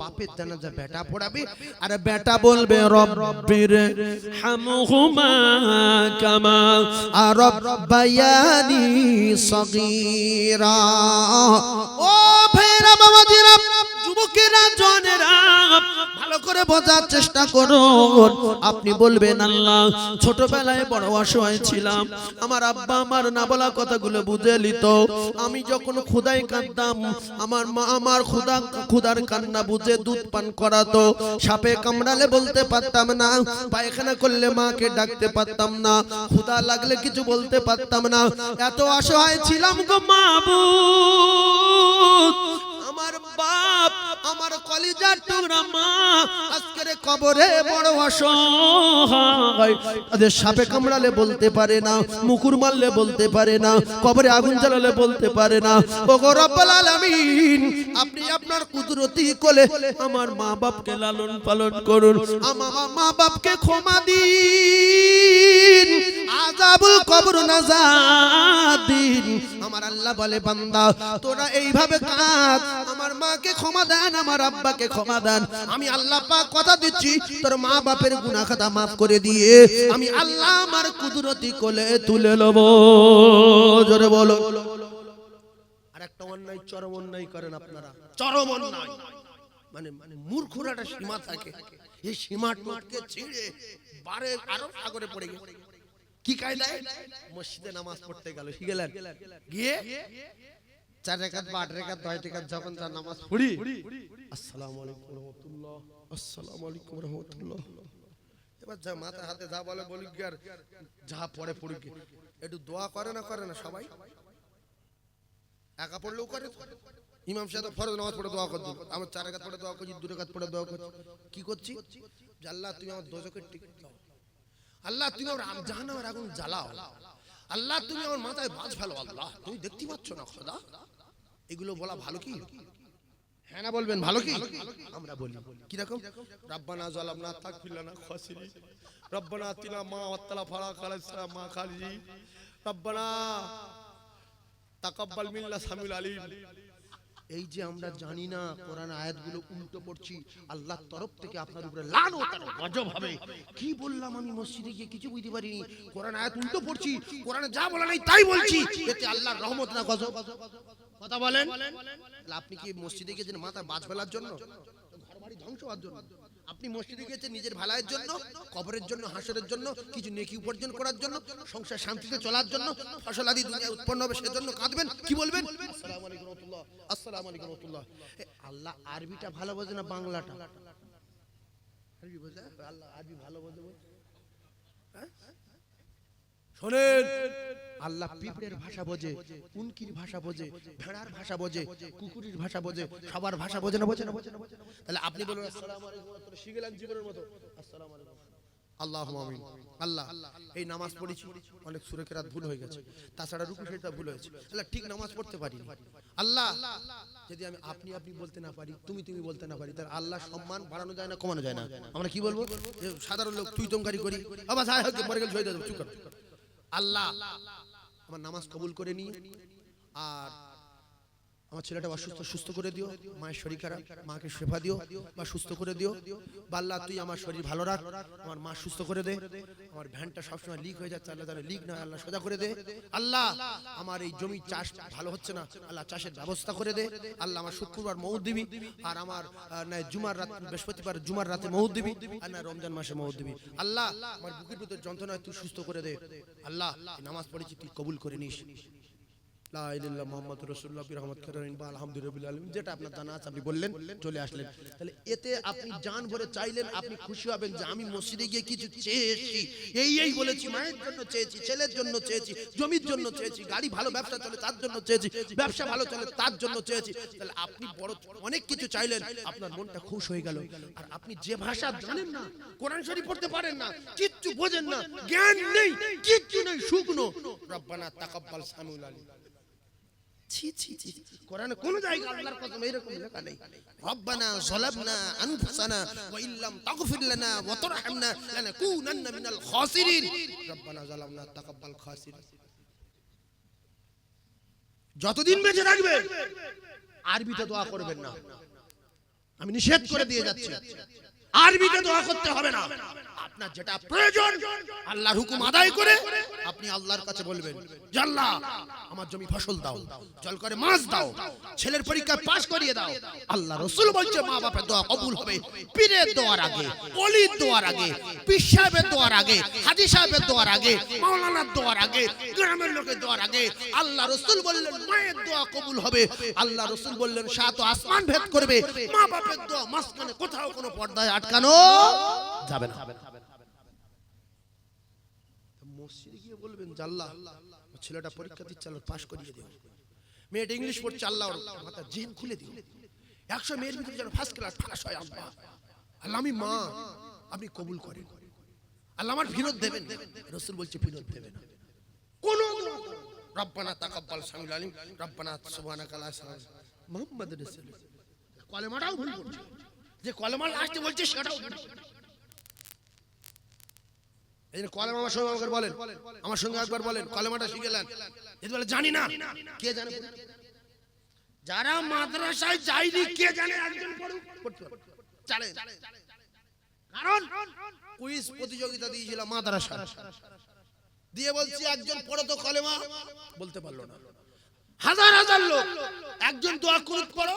বাপের জানাজা বেটা পড়াবে? আর বেটা বলবে রব্বির। হামহুমা কামা আর রব্বায়ানি সগীরা। ও ভাইরা বাবাজিরা। যুবকেরা জনেরা, ভালো করে বোঝার চেষ্টা করুন। আপনি বলবেন, আল্লাহ, ছোটবেলায় বড় অসহায় ছিলাম। আমার আব্বা আমার না বলা কথাগুলো বুঝে নিত। আমি যখন খুদাই কাঁদতাম, আমার মা আমার খুদা খুদার কান্না বুঝে দুধ পান করাতো। সাপে কামড়ালে বলতে পারতাম না, পায়খানা করলে মাকে ডাকতে পারতাম না খুদা লাগলে কিছু বলতে পারতাম না। এত অসহায় ছিলাম গো মাবুদ। আমার বাপ, আমার কলিজার টুকরা মা, আজকের কবরে বড় অসহায়। তাদের সাপে কামড়ালে বলতে পারে না, মুকুর মারলে বলতে পারে না, কবরে আগুন জ্বালালে বলতে পারে না। ওগো রব্বুল আলামিন, আপনি আপনার কুদরতি কোলে আমার মা বাপকে লালন পালন করুন। আমার মা বাপকে ক্ষমা দিন। আজাবুল কবর নাজাদ দিন আমার আল্লাহ বলে, বান্দা, তোরা এইভাবে কাঁদ। আমার মাকে ক্ষমা দেন, আমার আব্বাকে ক্ষমা দেন। আমি আল্লাহ পাক কথা দিচ্ছি, তোর মা বাপের গুনাহ খাতা মাফ করে দিয়ে আমি আল্লাহ আমার কুদরতি কোলে তুলে লব জোরে বলো। আর একটা অন্যায়, চরম অন্যায় করেন আপনারা। চরম অন্যায়। মানে মানে মূর্খর একটা সীমা থাকে। এই সীমাটকে ছিঁড়ে বারে আরও সাগরে পড়ে গেছে কি কায়দায়? মসজিদে নামাজ পড়তে গেল কি গেলেন? গিয়ে চার রেখাত বা আট রেখাত, দশ রেখাত যখন তার নামাজ পড়ি, আসসালামু আলাইকুম রহমতুল্লাহ, আসসালামু আলাইকুম রহমতুল্লাহ। এবার যা মাথা হাতে যা বলে আর, যা পড়ে। একটু দোয়া করে না করে না, সবাই? একা পড়লেও করে ইমাম সাহেব ফরজ নামাজ পড়ে দোয়া করছি আমার চার রেখাত পড়ে দোয়া করছি, দু রেখাত পড়ে দোয়া করছি। কি করছি? আল্লাহ তুমি আমার দোজকের টিকিট দাও। আল্লাহ, তুমি আমার আম- জাহান্নামের আগুন জ্বালাও। আল্লাহ, তুমি আমার মাথায় বাজ ফেলো আল্লাহ। তুমি দেখতে পাচ্ছ না, খোদা? এগুলো বলা ভালো কি? হ্যাঁ না বলবেন, ভালো কি? আমরা বলি। কীরকম? রাব্বানা জালামনা তাকফিরলানা খাসিরি। রব্বানা আতিনা মা ওয়াত্তালা ফারা খালাসা মা খালিজি। রব্বানা তাকাব্বাল মিল্লা সামিল আলিম। এই যে আমরা জানি না কোরআন আয়াতগুলো উল্টো পড়ছি আল্লাহর তরফ থেকে আপনার উপরে আর গজব হবে। কি বললাম আমি মসজিদে গিয়ে কিছু বুঝতে পারিনি। কোরআন আয়াত উল্টো পড়ছি কোরআনে যা বলা নাই তাই বলছি। এতে আল্লাহর রহমত না গজব? কথা বলেন। আপনি কি মসজিদে গিয়েছেন মাথা বাজ ফেলার জন্য ঘর বাড়ি ধ্বংস হওয়ার জন্য? আপনি মসজিদে গিয়েছেন নিজের ভালায়ের জন্য কবরের জন্য হাসরের জন্য কিছু নেকি উপার্জন করার জন্য সংসার শান্তিতে চলার জন্য ফসল আদি দুনিয়া উৎপন্ন হবে সেজন্য কাঁদবেন কি বলবেন? আসসালামু আলাইকুম রহমতুল্লাহ আসসালামু আলাইকুম রহমতুল্লাহ। এ, আল্লাহ আরবিটা ভালো বোঝে না বাংলাটা? আরবি বোঝে? আল্লাহ আরবি ভালো বোঝে হ্যাঁ? শোনেন। আল্লাহ পিঁপড়ের ভাষা বোঝে উনকির ভাষা বোঝে ভেড়ার ভাষা বোঝে কুকুরের ভাষা বোঝে সবার ভাষা বোঝে না বোঝে না বোঝে না তাহলে আপনি বলুন আসসালামু আলাইকুম শিখে জীবনের মতো। আসসালামু আলাইকুম আল্লাহ আমিন। আল্লাহ এই নামাজ পড়েছি অনেক সুরেকেরাত ভুল হয়ে গেছে। তাছাড়া রুকু সেটা ভুল হয়েছে। আল্লাহ ঠিক নামাজ পড়তে পারি আল্লাহ যদি আমি আপনি আপনি বলতে না পারি তুমি তুমি বলতে না পারি তার আল্লাহ সম্মান বাড়ানো যায় না কমানো যায় না। আমরা কি বলব? সাধারণ লোক তুই তমকারি করি। আবার সাহেব গেল চুপ কর। আল্লাহ আমার নামাজ কবুল করে নি আর আমার ছেলেটা অসুস্থ সুস্থ করে দিও মায়ের শরীর খারাপ মাকে সেবা দিও বা সুস্থ করে দিও। বা আল্লাহ তুই আমার শরীর ভালো রাখ আমার মা সুস্থ করে দে। আমার ভ্যানটা সবসময় লিক হয়ে যাচ্ছে আল্লাহ লিক না আল্লাহ সোজা করে দে। আল্লাহ আমার এই জমি চাষ ভালো হচ্ছে না আল্লাহ চাষের ব্যবস্থা করে দে। আল্লাহ আমার শুক্রবার মৌদ দিবি আর আমার জুমার রাত বৃহস্পতিবার জুমার রাতে মৌদ দিবি আর না রমজান মাসে মৌদ দিবি আল্লাহ আমার বুকের ভিতর যন্ত্রণায় তুই সুস্থ করে দে। আল্লাহ নামাজ পড়েছি তুই কবুল করে নিস। মুহাম্মদ রাসূলুল্লাহ বিরহমত করেন বা আলহামদুলিল্লাহ আলামিন, যেটা আপনার জানা আছে আপনি বললেন, চলে আসলেন। তাহলে এতে আপনি জান ভরে চাইলেন, আপনি খুশি হবেন যে আমি মসজিদে গিয়ে কিছু চেয়েছি। এই এই বলেছি, মায়ের জন্য চেয়েছি, ছেলের জন্য চেয়েছি, জমির জন্য চেয়েছি, গাড়ি ভালো ব্যবসা চলে তার জন্য চেয়েছি, ব্যবসা ভালো চলে তার জন্য চেয়েছি। তাহলে আপনি বড় অনেক কিছু চাইলেন, আপনার মনটা খুশ হয়ে গেল। আর আপনি যে ভাষা জানেন না, কোরআন শরীফ পড়তে পারেন না, কিচ্ছু বোঝেন না, জ্ঞান নেই, কিচ্ছু নেই শুকনো রব্বানা তাকাব্বাল সামিউল আলী যতদিন বেঁচে থাকবে, আরবিতে দোয়া করবেন না। আমি নিষেধ করে দিয়ে যাচ্ছি। আরবিতে দোয়া করতে হবে না। আপনার যেটা প্রয়োজন, আল্লাহর হুকুম আদায় করে আপনি আল্লাহর কাছে বলবেন আল্লাহ, আমার জমি ফসল দাও জল করে মাছ দাও, ছেলের পরীক্ষা পাস করিয়ে দাও। আল্লাহ রসুল বলছে, মা বাপের দোয়া কবুল হবে, পীরের দোয়ার আগে অলির দোয়ার আগে, পীর সাহেবের দোয়ার আগে, হাজি সাহেবের দোয়ার আগে, মাওলানার দোয়ার আগে, গ্রামের লোকের দোয়ার আগে। আল্লাহ রসুল বললেন, মায়ের দোয়া কবুল হবে। আল্লাহ রসুল বললেন, সাত আসমান ভেদ করবে, মা বাপের দোয়া মাঝখানে কোথাও কোনো পর্দায় আটকানো যাবে না। মসজিদে গিয়ে বলবেন জাল্লা ছেলেটা পরীক্ষা দিচ্ছে, আল্লাহ পাশ করিয়ে মেয়েটা ইংলিশ পড়ছে, আল্লাহ মাথা জেন খুলে একশো মেয়ের ভিতরে যেন ফার্স্ট ক্লাস হয় আল্লাহ আল্লাহ আমি মা আপনি কবুল করেন আল্লাহ আমার ফিরত দেবেন। রসুল বলছে, ফিরত দেবেন কোন রব্বানা তাকাব্বাল সামিল আলিম, রব্বানা সুবহানাকা লা ইলাহা ইল্লা মুহাম্মদ রাসূলুল্লাহ। কলেমাটাও ভুল করছে। যে কলেমা লাস্টে বলছে, সেটাও ভুল। সঙ্গে একবার বলেন। আমার সঙ্গে একবার বলেন, কলেমাটা শিখে নেন। বলে, জানি না। কে জানে? যারা মাদ্রাসায় কে জানে একজন কারণ কুইজ প্রতিযোগিতা দিয়েছিল মাদ্রাসা। দিয়ে বলছি, একজন পড়ো তো কলেমা? বলতে পারল না। হাজার হাজার লোক, একজন দোয়া কুনুত পড়ো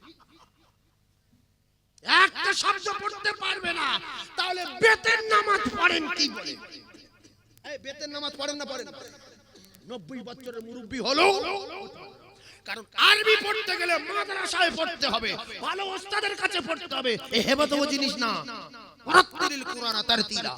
একটা শব্দ পড়তে পারবে না। তাহলে বেতের নামাজ পড়েন কি বলে এই বেতের নামাজ পড়েন না পড়েন নব্বই বছরের মুরব্বী হলো। কারণ আরবি পড়তে গেলে মাদ্রাসায় পড়তে হবে ভালো ওস্তাদের কাছে পড়তে হবে। এ হেবাতব জিনিস না। তার কুরআন তারতিলা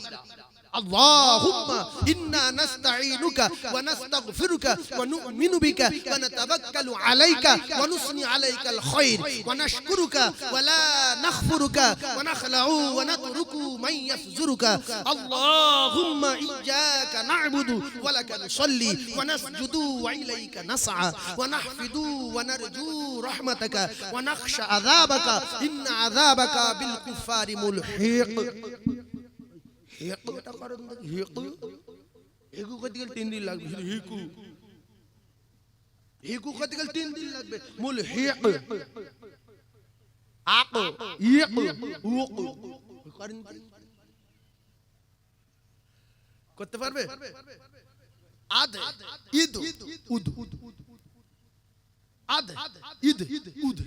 اللهم إنا نستعينك ونستغفرك ونؤمن بك ونتوكل عليك ونثني عليك الخير ونشكرك ولا نخفرك ونخلع ونترك من يفزرك. اللهم إياك نعبد ولك نصلي ونسجد وإليك نسعى ونحفد ونرجو رحمتك ونخشى عذابك. إن عذابك بالكفار ملحق. হেকুটা করেন দেখি হেকু হেকু করতে গেলে তিন দিন লাগবে শুধু হেকু হেকু করতে গেলে তিন দিন লাগবে মূল হেক আক ইয়েক উক করেন করতে পারবে আদ ইদ উদ আদ ইদ উদ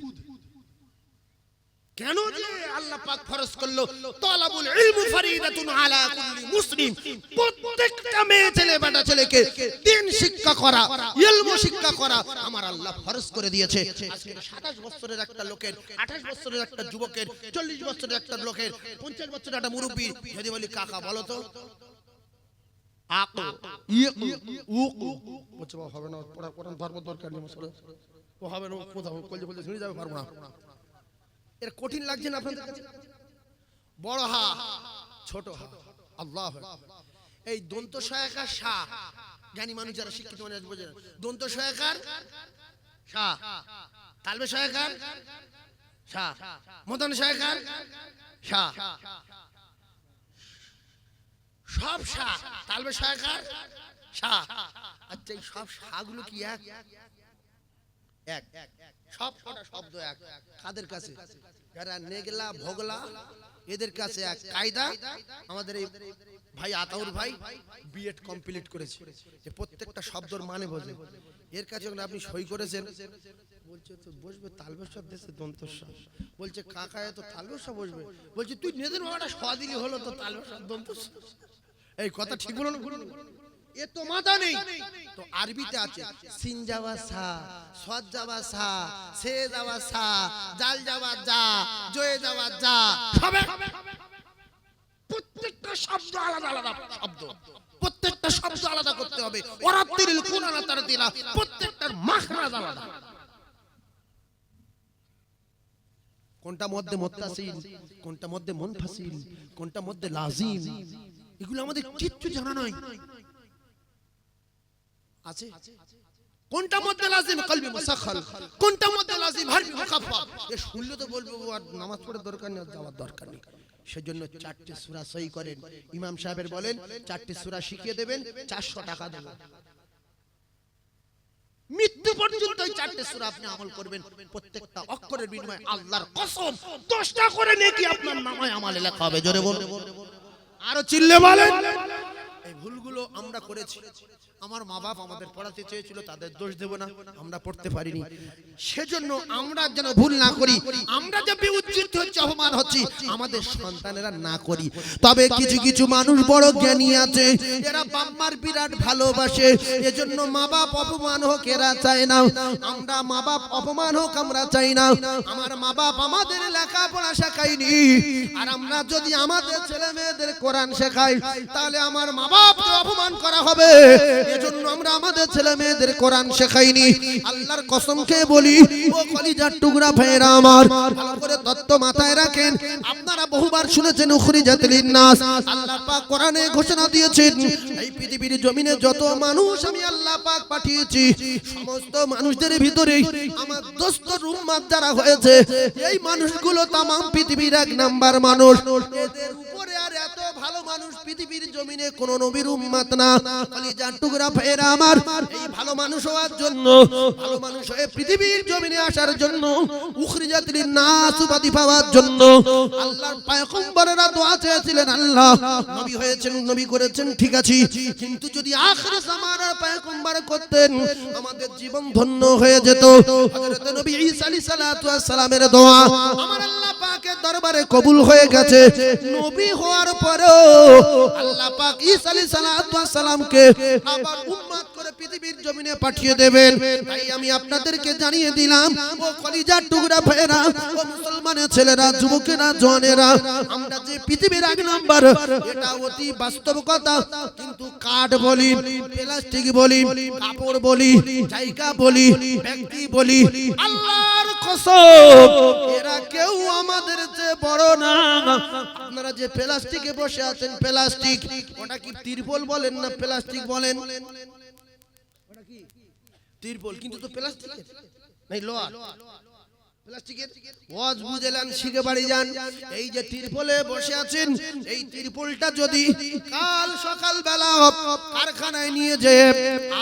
কেন যে আল্লাহ পাক ফরজ করল? তালাবুল ইলমু ফরিদাতুন আলা কুল্লি মুসলিম। প্রত্যেকটা মেয়ে ছেলে বেটা ছেলেকে দিন শিক্ষা করা ইলমু শিক্ষা করা আমার আল্লাহ ফরজ করে দিয়েছে। আজকে 27 বছরের একটা লোকের 28 বছরের একটা যুবকের 40 বছরের একটা লোকের 50 বছরের একটা মুরব্বী। যদি বলি কাকা বলো তো? আকু ইক উক বলছে হবে না পড়া কোরআন পারব দরকার নেই মশলা। ও হবে না কোথাও কলজে কলজে শুনে যাবে পারব না। এর কঠিন লাগছে না আপনাদের? কাছে বড় হা, ছোট হা। আল্লাহ এই দন্ত সহায়কার সা জ্ঞানী মানুষ যারা শিক্ষিত মানুষ বোঝে না। দন্ত সহায়কার সা তালবে সহায়কার সা মদন সহায়কার সা সব সা তালবে সহায়কার সা আচ্ছা এই সব সাগুলো কি এক? এক। সব শব্দ এক। কাদের কাছে? যারা নেগলা, ভোগলা, এদের কাছে এক। কায়দা, আমাদের এই ভাই আতাউর ভাই বিএড কমপ্লিট করেছে। যে প্রত্যেকটা শব্দর মানে বোঝে। এর কাছে যখন আপনি সই করেছেন, বলছে, তো বসবে তালবেশ্বর দেশে দন্তস্ব বলছে, কাকা, এত তালবেশ্বর বসবে? বলছে, তুই নেদের বাবাটা স দিলি হলো তো তালবেশ্বর দন্তস্ব এই কথা ঠিক বলো না বলো না? এ তো মাথা নেই। তো আরবিতে আছে সিন যাওয়া সা সদ যাওয়া সা সে যাওয়া সা জাল যাওয়া যা জয়ে যাওয়া যা সবে। প্রত্যেকটা শব্দ আলাদা আলাদা শব্দ। প্রত্যেকটা শব্দ আলাদা করতে হবে। ওরা তিরিল কোন আলাদা দিলা প্রত্যেকটার মাখরাজ আলাদা কোনটা মধ্যে মোত্তাসিল কোনটা মধ্যে মুনফাসিল কোনটা মধ্যে লাজিম এগুলো আমাদের কিচ্ছু জানা নাই। আছে? কোনটা মধ্যে লাজিম? কলবি মুসাখাল কোনটা মধ্যে লাজিম? হারবি এ শুনলে তো বলব আর নামাজ পড়ার দরকার নেই যাওয়ার দরকার নেই। সেজন্য চারটে সূরা সহি করেন। ইমাম সাহেবের বলেন চারটে সূরা শিখিয়ে দেবেন চারশো টাকা দেবেন মৃত্যু পর্যন্ত চারটে সূরা আপনি আমল করবেন। প্রত্যেকটা অক্ষরের বিনিময়ে আল্লাহর কসম দশটা করে নেকি আপনার নামায় আমলে লেখা হবে। জোরে বল আরও চিল্লে বলেন। এই ভুলগুলো আমরা করেছি। আমার মা বাপ আমাদের পড়াতে চেয়েছিল, তাদের দোষ দেব না। আমরা পড়তে পারিনি। সেজন্য আমরা যেন ভুল না করি, আমরা যে বিউজ্জিত হচ্ছে, অপমান হচ্ছি, আমাদের সন্তানেরা না করি। তবে কিছু কিছু মানুষ বড় জ্ঞানী আছে। এরা বাম্মার বিরাট ভালোবাসে। এজন্য মা বাপ অপমান হোক, এরা চায় না। আমরা মা বাপ অপমান হোক, আমরা চাই না। আমার মা বাপ আমাদের লেখাপড়া শেখায়নি। আর আমরা যদি আমাদের ছেলে মেয়েদের কোরআন শেখাই, তাহলে আমার মা বাপকে অপমান করা হবে। এজন্য আমরা আমাদের ছেলে মেয়েদের কোরআন শেখাইনি। আল্লাহর কসম খেয়ে বলি, ও টুকরা আমার, ভালো করে তত্ত্ব মাথায় রাখেন। আপনারা বহুবার শুনেছেন, উখরিজাত লিন্নাস। আল্লাহ পাক কোরআনে ঘোষণা দিয়েছেন, এই পৃথিবীর জমিনে যত মানুষ আমি আল্লাহ পাক পাঠিয়েছি, সমস্ত মানুষদের ভিতরে আমার দোস্ত হয়েছে। এই মানুষগুলো তামাম পৃথিবীর এক নাম্বার মানুষ। এদের পৃথিবীর জমিনে কোন নবীর উম্মাত না। কলিজার টুকরা ভাইয়েরা আমার, এই ভালো মানুষ হওয়ার জন্য, ভালো মানুষ হয়ে পৃথিবীর জমিনে আসার জন্য উখরিজাতির নাস উপাধি পাওয়ার জন্য, আল্লাহর পয়গম্বরেরা দোয়া চেয়েছিলেন, আল্লাহ, নবী হয়েছেন, নবী করেছেন, ঠিক আছে, কিন্তু যদি আখির জামানার পয়গম্বর করতেন, আমাদের জীবন ধন্য হয়ে যেত। হযরত নবী ঈসা আলাইহিস সালাতু সালামের দোয়া, আমার আল্লাহ পাকের দরবারে কবুল হয়ে গেছে। নবী হওয়ার পরেও আল্লাহ ছেলেরা, যুবকেরা পৃথিবীর এক নাম্বার, এটা অতি বাস্তব কিন্তু কাঠ বলি, প্লাস্টিক বলি, কাপড় বলি, জায়গা বলি, ব্যক্তি বলি আল্লাহর এরা কেউ আমাদের যে বড় না। আপনারা যে প্লাস্টিকে বসে আছেন, প্লাস্টিক, ওটা তিরপল বলেন না প্লাস্টিক বলেন? কিন্তু প্লাস্টিকের ওয়াজ বুঝেলেন, শিখে বাড়ি যান। এই যে তিরপলে বসে আছেন, এই তিরপলটা যদি কাল সকাল বেলা কারখানায় নিয়ে যেয়ে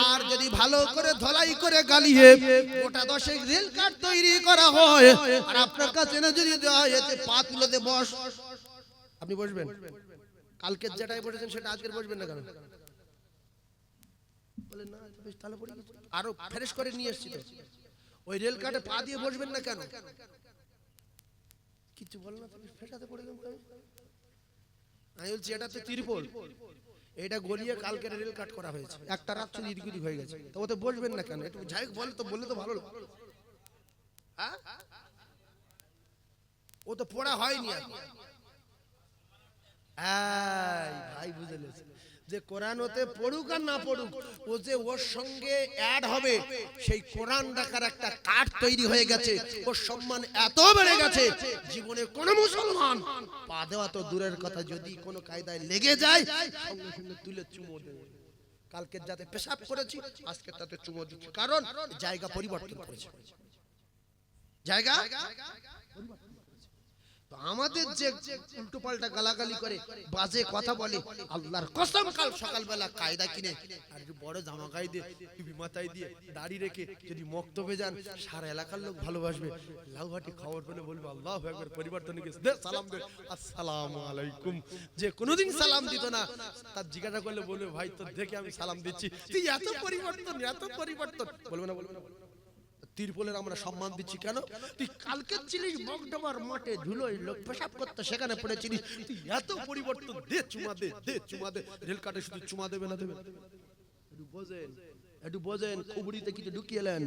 আর যদি ভালো করে ধলাই করে গালিয়ে গোটা দশেক রেল কাঠ তৈরি করা হয়, আর আপনার কাছে না যদি দেওয়া হয়, এতে পা তুলেতে বস। আপনি বসবেন? কালকের যেটাই বসেছেন, সেটা আজকের বসবেন না কেন? বলে না তাহলে আরও ফ্রেশ করে নিয়ে এসছি ওই রেল কাটে পা দিয়ে বসবেন না কেন? কিছু বল না তুমি ফেসাতে পড়ে গেলাম আমি। বলছি এটা তো তিরপল। এটা গলিয়ে কালকে রেল কাট করা হয়েছে। একটা রাত চলে ইদিক হয়ে গেছে। তো ওতে বসবেন না কেন? একটু যাই বলে তো বললে তো ভালো হ্যাঁ? ও তো পড়া হয়নি ভাই বুঝে। যে কোরআন ওতে পড়ুক আর না পড়ুক, ও যে ওর সঙ্গে অ্যাড হবে, সেই কোরআন রাখার একটা কাঠ তৈরি হয়ে গেছে। ওর সম্মান এত বেড়ে গেছে, জীবনে কোন মুসলমান পা দেওয়া তো দূরের কথা, যদি কোনো কায়দায় লেগে যায়, সঙ্গে সঙ্গে তুলে চুমো দেবে। কালকে যাতে পেশাব করেছি, আজকে তাতে চুমো দিচ্ছি। কারণ জায়গা পরিবর্তন করেছে। জায়গা? আমাদের যে উল্টো পাল্টা গালাগালি করে, বাজে কথা বলে, আল্লাহর কসম কাল সকালবেলা কায়দা কিনে, আর বড় জামা গায়ে দিয়ে টুপি মাথায় দিয়ে দাড়ি রেখে যদি মক্তবে যান, সারা এলাকার লোক ভালোবাসবে। লাউহাটি খবর পেলে বলবে, আল্লাহ একবার পরিবর্তন গেছে। সালাম দে। আসসালামু আলাইকুম। যে কোনোদিন সালাম দিত না, তার জিজ্ঞাসা করলে বলবে, ভাই, তোর দেখে আমি সালাম দিচ্ছি। তুই এত পরিবর্তন এত পরিবর্তন। বলবে না বলবে না। তিরপলের আমরা সম্মান দিচ্ছি কেন? তুই কালকে ছিলিস মগডবার মাঠে ধুলোয় লোক পেশাব করতে সেখানে পড়েছিলিস তুই এত পরিবর্তন দে চুমা দে দে চুমা দে। রেল কাটে শুধু চুমা দেবে না দেবে একটু বোঝেন একটু বোঝেন খুবড়িতে কিছু ঢুকিয়ে এলেন।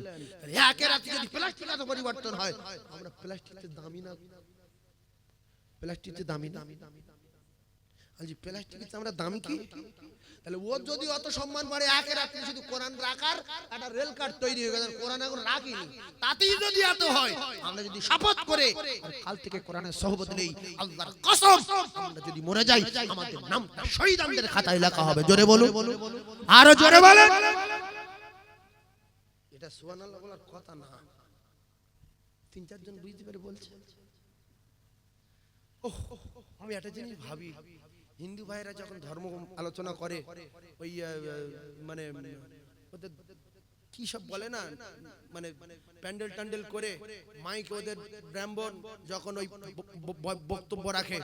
একের রাতে যদি প্লাস্টিক এত পরিবর্তন হয় আমরা প্লাস্টিকের দামি না। প্লাস্টিকের দামি না। বলছি প্লাস্টিকের চামড়া দাম কি? তাহলে ওর যদি অত সম্মান পারে একে রাত্রে শুধু কোরআন রাখার একটা রেল কার্ড তৈরি হয়ে গেছে কোরআন এখন রাখিনি। তাতেই যদি এত হয় আমরা যদি শপথ করে কাল থেকে কোরআনের সহবত নেই আল্লাহর কসম আমরা যদি মরে যাই আমাদের নামটা শহীদানদের খাতায় লেখা হবে। জোরে বলুন। আরও জোরে বলেন। এটা সুবহানাল্লাহ বলার কথা না। তিন চারজন বুঝতে পেরে বলছে। ওহ, আমি একটা জিনিস ভাবি। হিন্দু ভাইরা যখন ধর্ম আলোচনা করে, ওই মানে ওদের কি সব বলে না মানে প্যান্ডেল ট্যান্ডেল করে, মাইক ওদের ব্রাহ্মণ যখন ওই বক্তব্য রাখে।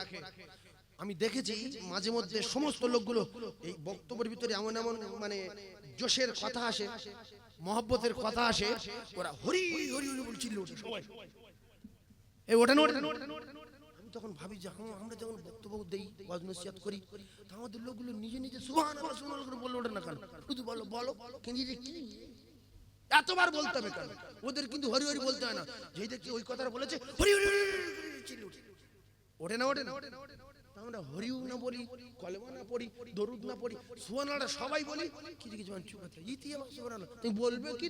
আমি দেখেছি মাঝে মধ্যে সমস্ত লোকগুলো এই বক্তব্যের ভিতরে এমন এমন মানে জোশের কথা আসে, মহব্বতের কথা আসে, ওরা হরি হরি হরি বলছিল। সবাই এই ওটা ওটা তখন ভাবি যে আম- আমরা যখন বক্তব্য দেই, ওয়াজ করি, তা আমাদের লোকগুলো নিজে নিজে সুবহানাল্লাহ সুবহানাল্লাহ করে বলে ওঠে না কেন? শুধু বলো বলো কিন্তু এটা কি? এতবার বলতে হবে কেন? ওদের কিন্তু হরি হরি বলতে হয় না। যেই দেখছি ওই কথাটা বলেছে, হরি হরি হরি হরি ওঠে। না ওঠে না? আমরা হরিও না বলি কলেমা না পড়ি, দরুদ না পড়ি সুবহানাল্লাহ সবাই বলি। কিছু কিছু মানুষ ইতি আমার সুবহানাল্লাহ। তুমি বলবে কি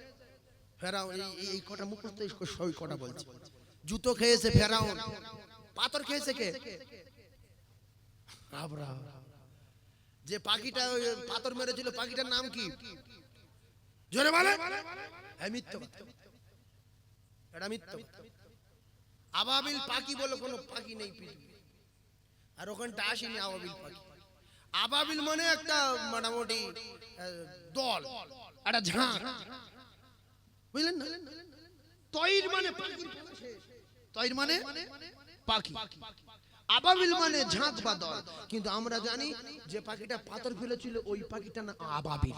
ফেরাও এই কটা মুখস্থ সই কটা বলছে। জুতো খেয়েছে ফেরাউন। পাথর খেয়েছে কে? আবরাম। যে পাখিটা ওই পাথর মেরেছিল পাখিটার নাম কি? জোরে বলে। হ্যাঁ মিথ্যা। এটা মিথ্যা আবাবিল পাখি বলে কোনো পাখি নেই আর ওখানটা আসেনি আবাবিল পাখি। আবাবিল মানে একটা মোটামুটি দল একটা ঝাঁক। বুঝলেন না? মানে মানে পাখি। আবাবিল মানে ঝাঁত বা দল। কিন্তু আমরা জানি যে পাখিটা পাথর ফেলেছিল, ওই পাখিটা না আবাবিল।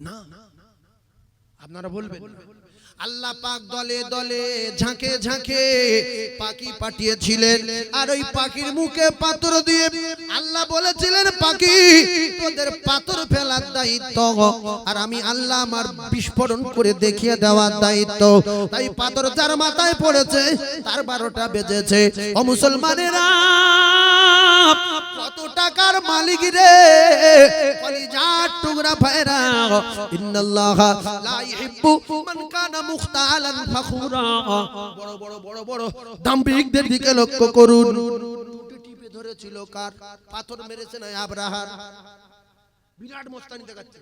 না। আপনারা বলবেন আল্লাহ পাক দলে দলে ঝাঁকে ঝাঁকে পাখি পাঠিয়েছিলেন। আর ওই পাখির মুখে পাথর দিয়ে আল্লাহ বলেছিলেন, পাখি, তোদের পাথর ফেলার দায়িত্ব। আর আমি আল্লাহ আমার বিস্ফোরণ করে দেখিয়ে দেওয়ার দায়িত্ব। তাই পাথর যার মাথায় পড়েছে, তার বারোটা বেজেছে। ও মুসলমানেরা কত টাকার মালিক রে? কলিজার টুকরা ভাইরা, ইন্নাল্লাহ লা ইহিব্বু মান কানা মুখতালান ফাখুরা। বড় বড় বড় বড় দাম্ভিকদের দিকে লক্ষ্য করুন। টিপে ধরেছিল কার? পাথর মেরেছে না আব্রাহার? বিরাট মস্তানি দেখাচ্ছে।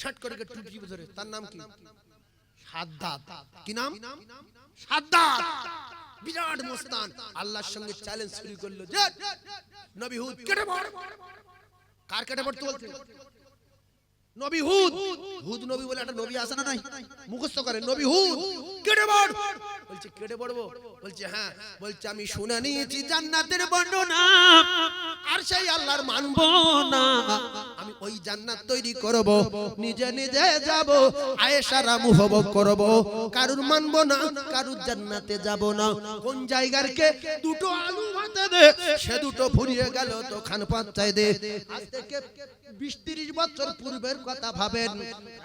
শট করে টিপে ধরে তার নাম কি? সাদ্দাত। কি নাম? সাদ্দাত। বিরাট মস্তান। আল্লাহর সঙ্গে চ্যালেঞ্জ শুরু করল। নবী হুদ কেটে পড় কার কেটে পড়তে বলছে? নবী হুদ। হুদ নবী বলে একটা নবী আসে না নাই? মুখস্থ করে, নবী হুদ। কেটে পড়। বলছে, কেটে পড়ব? বলছে হ্যাঁ। বলছে, আমি শুনে নিয়েছি জান্নাতের বর্ণনা। আর সেই আল্লাহর মানবো না। আমি ওই জান্নাত তৈরি করব, নিজে নিজে যাব, আয়েশারা মুহব্বত করব। কারুর মানবো না, কারুর জান্নাতে যাব না। কোন জায়গার কে দুটো আলু ভাতে দে, সে দুটো ফুরিয়ে গেল তো খান পাঁচাই দে। আজ থেকে বিশ তিরিশ বছর পূর্বের কথা ভাবেন,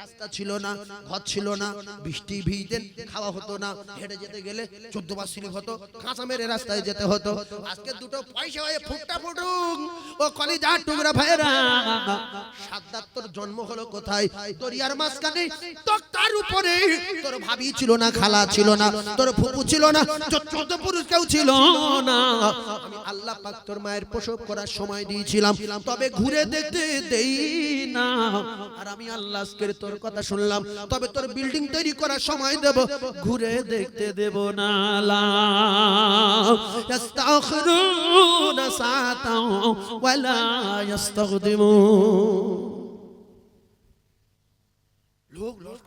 রাস্তা ছিল না, ঘর ছিল না, বৃষ্টি ভিজতেন, খাওয়া হতো না, হেঁটে যেতে গেলে চোদ্দ বার স্লিপ হতো, কাঁচা মেরে রাস্তায় যেতে হতো। আজকে দুটো পয়সা হয়ে ফুটটা ফুটুক, ও কলিজার টুকরা ভাইরা। সাদ্দাত জন্ম হলো কোথায়? দরিয়ার মাঝখানে তক্তার উপরে। তোর ভাবি ছিল না, খালা ছিল না, তোর ফুপু ছিল না চোদ্দ পুরুষ কেউ ছিল না। আমি আল্লাহ পাক তোর মায়ের প্রসব করার সময় দিয়েছিলাম, তবে ঘুরে দেখতে দেই না। আর আমি আল্লাহ আজকের তোর কথা শুনলাম। তবে তোর বিল্ডিং তৈরি করার সময় দেব। ঘুরে দেখতে দেব না লা ইস্তাখরুন সাতাও ওয়ালা লোক।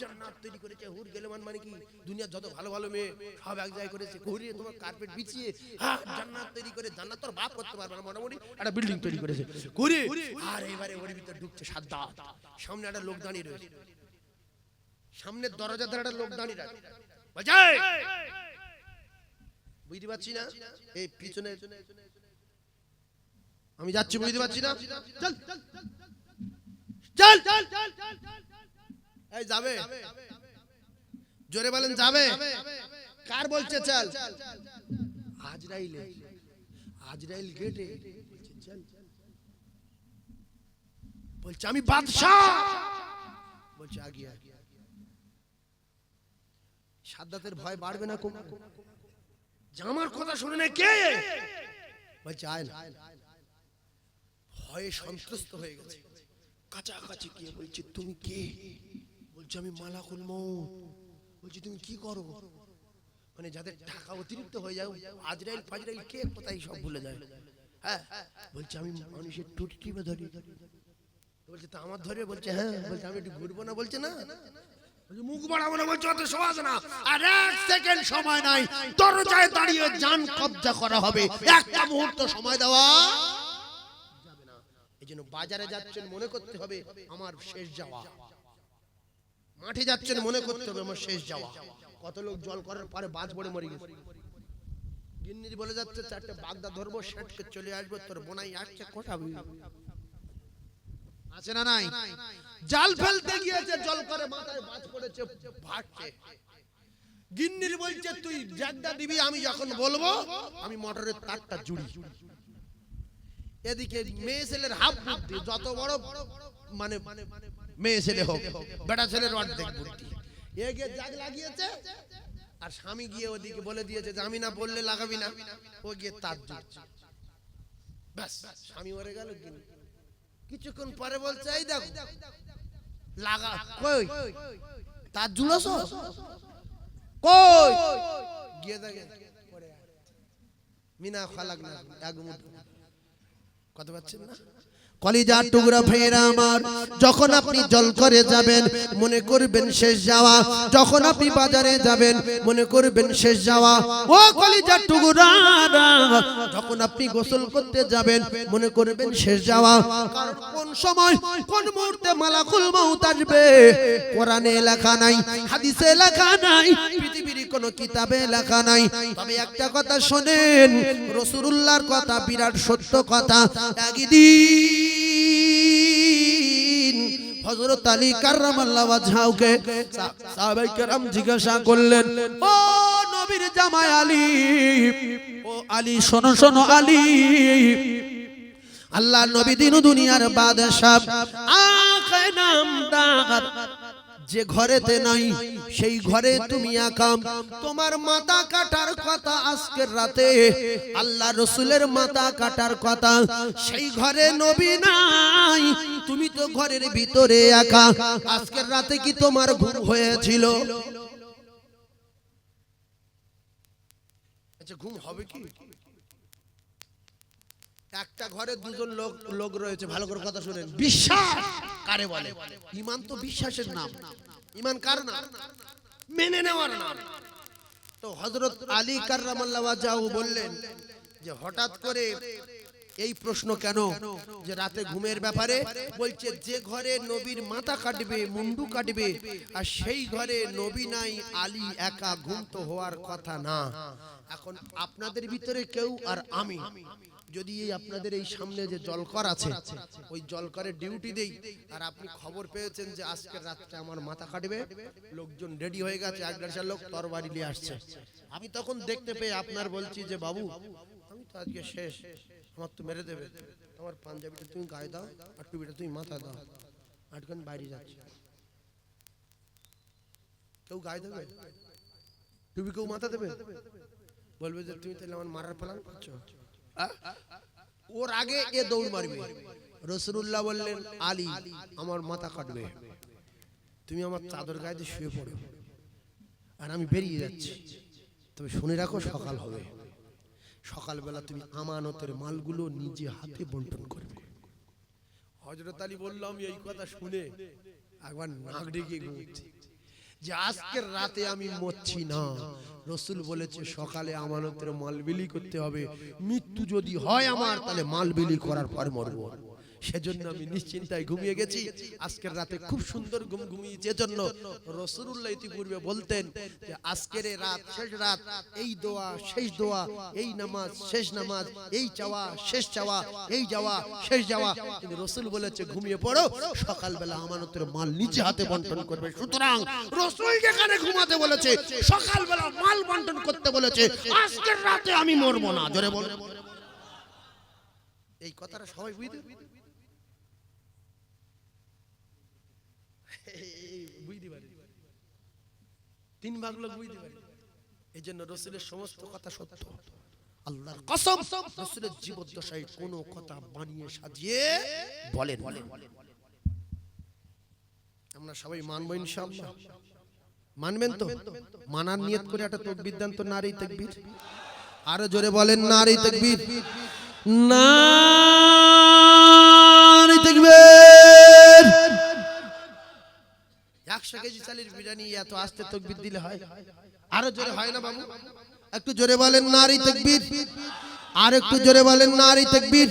জান্নাত তৈরি করেছে। হুর গেলেমান মানে কি? দুনিয়ার যত ভালো ভালো মেয়ে সব এক জায়গায় করেছে। ঘুরিয়ে তোমার কার্পেট বিছিয়ে জান্নাত তৈরি করে। জান্নাত তোর বাপ করতে পারবে না, মোটামুটি একটা বিল্ডিং তৈরি করেছে। ঘুরে, আর এবারে ওর ভিতর ঢুকছে সাদ্দাত। সামনে একটা লোক দাঁড়িয়ে রয়েছে। সামনের দরজা ধারে একটা লোক দাঁড়িয়ে রাখে বুঝতে পারছি না? এই পিছনে আমি যাচ্ছি, বুঝতে পারছি না? চল। চল। চল। এই যাবে। জোরে বলেন যাবে। কার বলছে চল। আজরাইলে। আজরাইল গেটে বলছে, বলছে আমি বাদশাহ। বলছে আগে আগে সাদ্দাতের ভয় বাড়বে না কম জামার কথা শুনে না কে? বলছে আয় না। ভয়ে সন্ত্রস্ত হয়ে গেছে। কাছাকাছি গিয়ে বলছে তুমি কে? বলছে, আমি মালাকুল মৌত বলছি, তুমি কি করো? মানে যাদের টাকা অতিরিক্ত হয়ে যায়, আজরাইল, ফাজরাইল, কে কোথায় সব ভুলে যায়। হ্যাঁ বলছে, আমি মানুষের টুটি টিপে ধরি। বলছে, তা আমার ধরে? বলছে হ্যাঁ। বলছে, আমি একটু ঘুরবো না? বলছে, না। মুখ বাড়াবো না? বলছে, অত সহজ না। আর এক সেকেন্ড সময় নাই, দরজায় দাঁড়িয়ে যান, কবজা করা হবে। একটা মুহূর্ত সময় দেওয়া এই জন্য বাজারে যাচ্ছেন, মনে করতে হবে, আমার শেষ যাওয়া। মাঠে যাচ্ছেন মনে করতে হবে আমার শেষ যাওয়া। কত লোক জল করার পরে বাজ পড়ে মরে গেছে। গিন্নির বলে যাচ্ছে চারটে বাগদা ধরবো ষাটকে চলে আসব তোর বোনাই আসছে কোটাবি আছে না নাই? জাল ফেলতে গিয়েছে জল করে মাথায় বাজ পড়েছে ভাসছে গিন্নির বলছে তুই জাগদা দিবি আমি যখন বলব আমি মোটরের তারটা জুড়ি। এদিকে মেয়ে ছেলের হাফ যত বড় মানে মানে মেয়ে ছেলে হোক বেটা ছেলের অর্ধেক বুদ্ধি। এ গিয়ে জাগ লাগিয়েছে আর স্বামী গিয়ে ওদিকে বলে দিয়েছে যে আমি না বললে লাগাবি না। ও গিয়ে তার ব্যাস স্বামী মরে গেল কিছুক্ষণ পরে বলছে এই দেখো লাগা কই? তার জুড়েছ কই? গিয়ে দেখে মিনা খালাক না এক মুঠো। কত পাচ্ছেন না? কলিজার টুকরা ভাইয়েরা আমার, যখন আপনি জল করে যাবেন, মনে করবেন শেষ যাওয়া। যখন আপনি বাজারে যাবেন, মনে করবেন শেষ যাওয়া। ও কলিজার টুকরা যখন আপনি গোসল করতে যাবেন, মনে করবেন শেষ যাওয়া। কোন সময়, কোন মুহূর্তে মালাকুল মাউত আসবে? কোরআনে লেখা নাই, হাদিসে লেখা নাই, পৃথিবীর কোন কিতাবে লেখা নাই। তবে একটা কথা শোনেন রসুলুল্লাহর কথা বিরাট সত্য কথা। একদিন হযরত আলী কার্রাম আল্লাহ ঝাউকে সাহাবাই কারাম জিজ্ঞাসা করলেন, ও নবীর জামাই আলী, ও আলী, শোনো শোনো আলী, আল্লাহ নবী দিন দুনিয়ার বাদশাহ আখে নামদার যে ঘরেতে নাই সেই ঘরে তুমি একাম তোমার মাথা কাটার কথা আজকের রাতে। আল্লাহ রসুলের মাথা কাটার কথা। সেই ঘরে নবী নাই। তুমি তো ঘরের ভিতরে একা আজকের রাতে কি তোমার ঘুম হয়েছিল? আচ্ছা ঘুম হবে কি? একটা ঘরে দুজন লোক লোক রয়েছে। ভালো করে কথা শুনেন। বিশ্বাস! কারে বলে? ইমান তো বিশ্বাসের নাম। ইমান কার নাম? মেনে নেওয়ার নাম। তো হযরত আলী কাররামাল্লাহ ওয়াজাহু বললেন যে হঠাৎ করে এই প্রশ্ন কেন? যে রাতে ঘুমের ব্যাপারে বলছে যে ঘরে নবীর মাথা কাটবে মুন্ডু কাটবে আর সেই ঘরে নবী নাই আলী একা ঘুম তো হওয়ার কথা না। এখন আপনাদের ভিতরে কেউ আর আমি। যদি এই আপনাদের এই সামনে যে জলকর আছে, ওই জলকরের ডিউটি দেই, আর আপনি খবর পেয়েছেন যে আজকে রাতটা আমার মাথা কাটবে, লোকজন রেডি হয়ে গেছে দেড়শো লোক তরবারি নিয়ে আসছে। আমি তখন দেখতে পেয়ে আপনার বলছি যে, বাবু, আমি তো আজকে শেষ, আমার তো মেরে দেবে। আমার পাঞ্জাবিটা তুমি গায়ে দাও, আর টুপিটা তুমি মাথা দাও। আটখান বাইরে যাচ্ছে। কেউ গায়ে দেবে? টুপি কেউ মাথা দেবে? বলবে যে, তুমি তাহলে আমার মারার প্ল্যান করছ? ওর আগে এ দৌড় মারবে। রসুল্লাহ বললেন, আলী, আমার মাথা কাটবে। তুমি আমার চাদর গায়ে শুয়ে পড়ো। আর আমি বেরিয়ে যাচ্ছি। তবে শুনে রাখো, সকাল হবে। সকালবেলা তুমি আমানতের মালগুলো নিজে হাতে বন্টন করবে। হজরত আলী বললাম এই কথা শুনে একবার নাক ডেকে ঘুমছে যে আজকের রাতে আমি মরছি না। রসুল বলেছে, সকালে আমানতের মাল বিলি করতে হবে। মৃত্যু যদি হয় আমার, তাহলে মাল বিলি করার পর মরবো। সেজন্য আমি নিশ্চিন্তায় ঘুমিয়ে গেছি। আজকের রাতে খুব সুন্দর ঘুম ঘুমিয়েছি। এজন্য রসুল্লাহ ইতিপূর্বে বলতেন যে আজকের রাত শেষ রাত এই দোয়া শেষ দোয়া এই নামাজ শেষ নামাজ এই চাওয়া শেষ চাওয়া এই যাওয়া শেষ যাওয়া। কিন্তু রসুল বলেছে ঘুমিয়ে পড়ো সকালবেলা আমানতের মাল নিচে হাতে বন্টন করবে। সুতরাং রসুল যেখানে ঘুমাতে বলেছে সকালবেলা মাল বন্টন করতে বলেছে আজকের রাতে আমি মরবো না জোরে বল। এই কথাটা সবাই বুঝতে বুঝতে পারি তিন ভাগ লোক বুঝতে পারি। এই জন্য রসুলের সমস্ত কথা সত্য। আল্লাহর কসম, রসুলের জীবদ্দশায় কোনো কথা বানিয়ে সাজিয়ে বলেন আমরা সবাই মানবো ইনশাআল্লাহ। মানবেন তো? মানার নিয়ত করে একটা তকবির দেন তো নারী তকবির। আরও জোরে বলেন, নারী তকবির। নারী তকবির। একশো কেজি চালের বিরিয়ানি এত আস্তে তকবির দিলে হয়। আরও জোরে হয় না বাবু? একটু জোরে বলেন নারী তকবির। আর একটু জোরে বলেন নারী তকবির।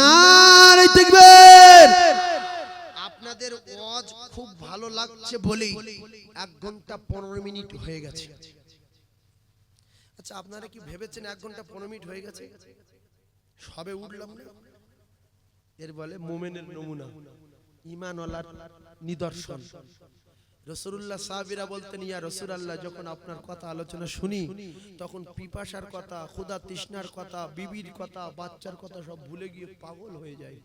নারী তকবির! আপনাদের ওয়াজ খুব ভালো লাগছে বলেই এক ঘণ্টা পনেরো মিনিট হয়ে গেছে। আচ্ছা আপনারা কি ভেবেছেন এক ঘণ্টা পনেরো মিনিট হয়ে গেছে? সবে উঠলাম না। এর বলে মোমেনের নমুনা। ইমানওয়ালার নিদর্শন। রসুল্লাহ সাহাবিরা বলতেন ইয়া রসুল আল্লাহ যখন আপনার কথা আলোচনা শুনি তখন পিপাসার কথা ক্ষুধা তৃষ্ণার কথা বিবির কথা বাচ্চার কথা সব ভুলে গিয়ে পাগল হয়ে যায়।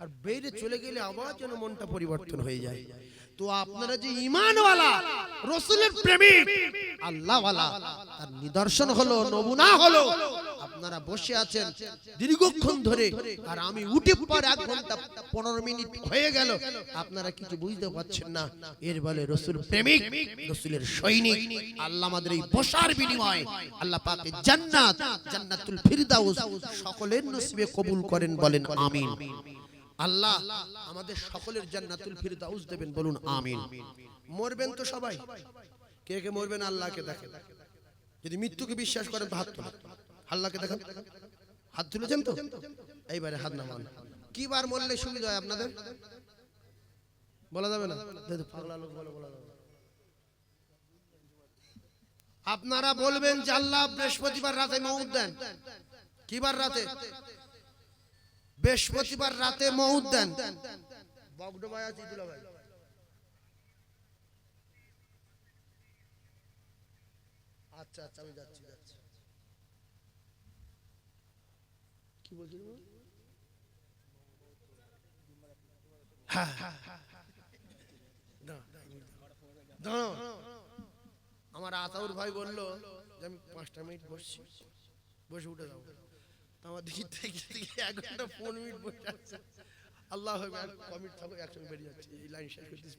আর বেড়ে চলে গেলে আবার যেন মনটা পরিবর্তন হয়ে যায়। তো আপনারা যে ইমানওয়ালা রসুলের প্রেমিক আল্লাহওয়ালা। তার নিদর্শন হলো নমুনা হলো আপনারা বসে আছেন দীর্ঘক্ষণ ধরে, আর আমি উঠে পর এক ঘণ্টা পনেরো মিনিট হয়ে গেল। আপনারা কিছু বুঝতে পারছেন না। এর বলে রসুল প্রেমিক, রসুলের সৈনিক। আল্লাহ আমাদের এই বসার বিনিময় আল্লাহ পাকে জান্নাত, জান্নাতুল ফিরদাউস সকলের নসিবে কবুল করেন বলেন, আমিন। আল্লাহ আমাদের সকলের জান্নাতুল ফিরদাউস দেবেন বলুন, আমিন। মরবেন তো সবাই। কে কে মরবেন? আল্লাহকে দেখেন। যদি মৃত্যুকে বিশ্বাস করেন তো হাত তুলেন আল্লাহকে দেখেন? হাত তুলেছেন তো? এইবারে হাত নামান। কি বার মরলে সুবিধা হয় আপনাদের? বলা যাবে না? পাগলা লোক বলে বলা যাবে আপনারা বলবেন যে আল্লাহ বৃহস্পতিবার রাতে মৌত দেন। কিবার রাতে? বৃহস্পতিবার রাতে মৌত দেন। ভাই আচ্ছা আচ্ছা আমি যাচ্ছি। কি দাঁড়া। আমার আতাউর ভাই বলল যে আমি পাঁচটা মিনিট বসছি। বসে উঠে যাব আমার দিকে থেকে থেকে এক ঘণ্টা পনেরো মিনিট বসে আছে। আল্লাহ কমিট থাকো একসঙ্গে বেরিয়ে যাচ্ছে। এই লাইন শেষ করতেছি